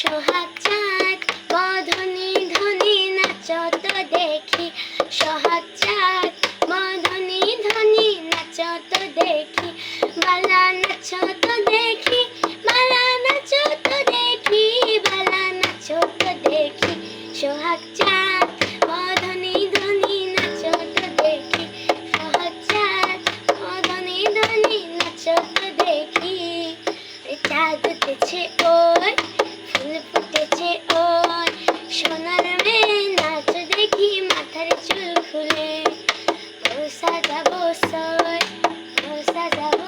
সোহাগ চাঁদ, মধুনি ধনি দেখি। সোহাগ চাঁদ, মধুনি ধনি দেখি। বালা নাচ দেখি, বালা নাচ দেখি, বালা নাচ দেখি। সোহাগ চাঁদ, মধুনি ধনি দেখি। সোহাগ চাঁদ, মধুনি ধনি দেখি। চাঁদ উঠেছে সাজাবো সবাই সাজাবো